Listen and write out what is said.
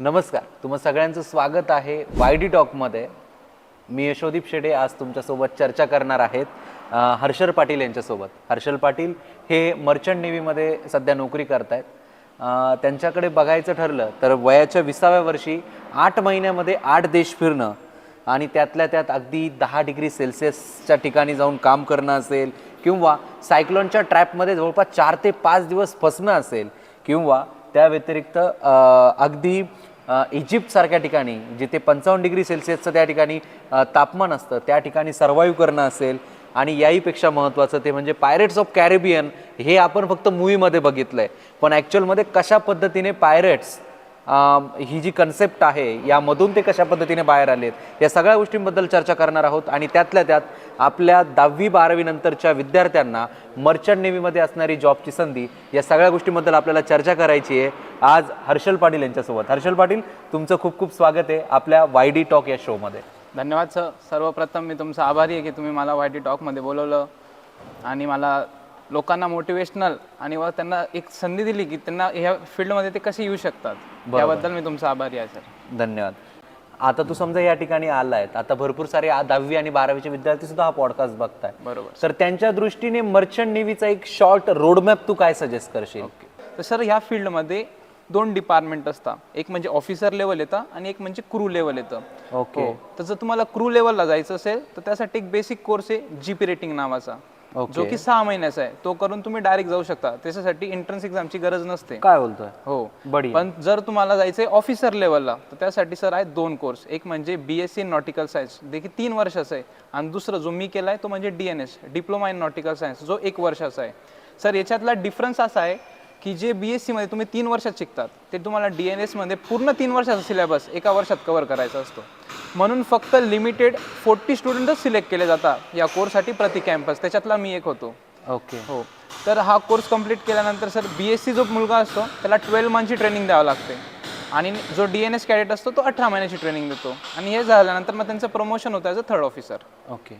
नमस्कार. तुम्हा सगळ्यांचं स्वागत आहे वाय डी टॉकमध्ये मी यशोदीप शेडे आज तुमच्यासोबत चर्चा करणार आहेत हर्षल पाटील यांच्यासोबत हर्षल पाटील हे मर्चंट नेव्हीमध्ये सध्या नोकरी करत आहेत त्यांच्याकडे बघायचं ठरलं तर वयाच्या विसाव्या वर्षी आठ महिन्यामध्ये आठ देश फिरणं आणि त्यातल्या त्यात अगदी दहा डिग्री सेल्सिअसच्या ठिकाणी जाऊन काम करणं असेल किंवा सायक्लॉनच्या ट्रॅपमध्ये जवळपास चार ते पाच दिवस फसणं असेल किंवा त्या व्यतिरिक्त अगदी इजिप्तसारख्या ठिकाणी जिथे पंचावन्न डिग्री सेल्सिअसचं त्या ठिकाणी तापमान असतं त्या ठिकाणी सर्वाईव्ह करणं असेल आणि याहीपेक्षा महत्त्वाचं ते म्हणजे पायरेट्स ऑफ कॅरेबियन हे आपण फक्त मूवीमध्ये बघितलं आहे पण ॲक्च्युअलमध्ये कशा पद्धतीने पायरेट्स ही जी कन्सेप्ट आहे यामधून ते कशा पद्धतीने बाहेर आलेत या सगळ्या गोष्टींबद्दल चर्चा करणार आहोत. आणि त्यातल्या त्यात आपल्या दहावी बारावी नंतरच्या विद्यार्थ्यांना मर्चंट नेव्हीमध्ये असणारी जॉबची संधी या सगळ्या गोष्टींबद्दल आपल्याला चर्चा करायची आहे. आज हर्षल पाटील यांच्यासोबत. हर्षल पाटील तुमचं खूप खूप स्वागत आहे आपल्या वाय डी टॉक या शोमध्ये धन्यवाद सर. सर्वप्रथम मी तुमचा आभारी आहे की तुम्ही मला वाय डी टॉकमध्ये बोलवलं आणि मला लोकांना मोटिवेशनल आणि व त्यांना एक संधी दिली की त्यांना ह्या फील्डमध्ये ते कसे येऊ शकतात. त्याबद्दल मी तुमचा आभारी आहे सर. धन्यवाद. आता तू समजा या ठिकाणी आला आहेत आता भरपूर सारे दहावी आणि बारावीचे विद्यार्थी सुद्धा हा पॉडकास्ट बघताय बरोबर. तर त्यांच्या दृष्टीने मर्चंट नेव्हीचा एक शॉर्ट रोडमॅप तू काय सजेस्ट करशील? तर सर ह्या फील्डमध्ये दोन डिपार्टमेंट असतात. एक म्हणजे ऑफिसर लेवल येतं आणि एक म्हणजे क्रू लेवल येतं. ओके. हो. तर जर तुम्हाला क्रू लेवलला जायचं असेल तर त्यासाठी एक बेसिक कोर्स आहे जीपी रेटिंग नावाचा. जो की सहा महिन्याचा आहे तो करून तुम्ही डायरेक्ट जाऊ शकता. त्याच्यासाठी एंट्रन्स एक्झामची गरज नसते. काय बोलतोय? हो. बढिया. पण जर तुम्हाला जायचंय ऑफिसर लेवलला तर त्यासाठी सर आहेत दोन कोर्स एक म्हणजे B S C nautical science देखील तीन वर्षाचा आहे. आणि दुसरं जो मी केलाय तो म्हणजे D N S diploma in nautical science जो एक वर्षाचा आहे. सर याच्यातला डिफरन्स असा आहे की जे बी एसमध्ये तुम्ही तीन वर्षात शिकतात ते तुम्हाला डी एनमध्ये पूर्ण तीन वर्षाचा सिलेबस एका वर्षात कव्हर करायचा असतो. म्हणून फक्त लिमिटेड फोर्टी स्टुडंटच सिलेक्ट केले जातात या कोर्ससाठी प्रति कॅम्पस त्याच्यातला मी एक होतो. ओके हो. तर हा कोर्स कंप्लीट केल्यानंतर सर बी एस सी जो मुलगा असतो त्याला ट्वेल्व मंथची ट्रेनिंग द्यावं लागते. आणि जो डी एन एस कॅडेट असतो तो अठरा महिन्याची ट्रेनिंग देतो. आणि हे झाल्यानंतर मग त्यांचं प्रमोशन होतं as a third officer okay